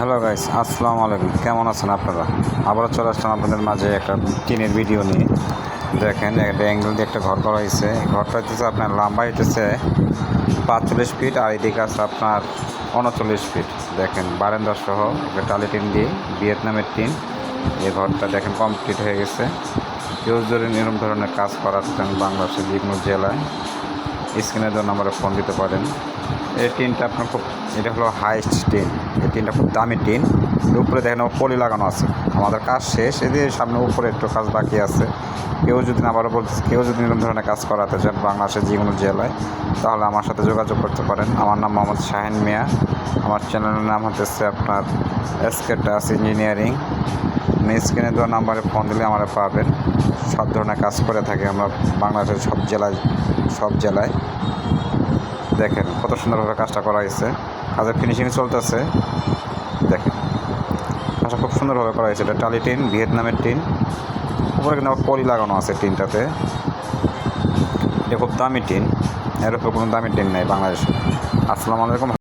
Hello guys আসসালামু আলাইকুম কেমন আছেন আপনারা? আবারও চলে আসলাম আপনাদের মাঝে একটা টিনের ভিডিও নিয়ে। দেখেন, একটা অ্যাঙ্গেল দিয়ে একটা ঘর করা হয়েছে। ঘরটা হচ্ছে আপনার লম্বা হইতেছে পাঁচচল্লিশ ফিট আর এদিকে আছে আপনার উনচল্লিশ ফিট দেখেন, বারান্দা সহ একটা টালি টিন দিয়ে ভিয়েতনামের টিন। এই ঘরটা দেখেন কমপ্লিট হয়ে গেছে। কেউ যদি এরকম ধরনের কাজ করার চান বাংলাদেশের যে কোনো জেলায় স্ক্রিনের জন্য আমরা ফোন দিতে পারেন। এই টিনটা আপনার খুব এটা হলো হাইস্ট টিন। এই টিনটা খুব দামি টিন। উপরে দেখেন পলি লাগানো আছে। আমাদের কাজ শেষ এদের সামনে উপরে একটু কাজ বাকি আছে। কেউ যদি আবারও বলতে কেউ যদি এরকম ধরনের কাজ করাতে চান বাংলাদেশের যে কোনো জেলায়, তাহলে আমার সাথে যোগাযোগ করতে পারেন। আমার নাম মোহাম্মদ শাহিন মিয়া। আমার চ্যানেলের নাম হচ্ছে আপনার এসকে টাস ইঞ্জিনিয়ারিং। স্ক্রিনে দেওয়া নাম্বারে ফোন দিলে আমরা পাবেন। সব ধরনের কাজ করে থাকি আমরা বাংলাদেশের সব জেলায় সব জেলায়। দেখেন কত সুন্দরভাবে কাজটা করা হয়েছে। কাজের ফিনিশিং চলতেছে। দেখেন। খুব সুন্দরভাবে করা হয়েছে। এটা টালি টিন, ভিয়েতনামের টিন। উপরে কিন্তু আবার পলি লাগানো আছে টিনটাতে। এটা খুব দামি টিন। এর উপর কোনো দামি টিন নেই বাংলাদেশে। আসসালামু আলাইকুম।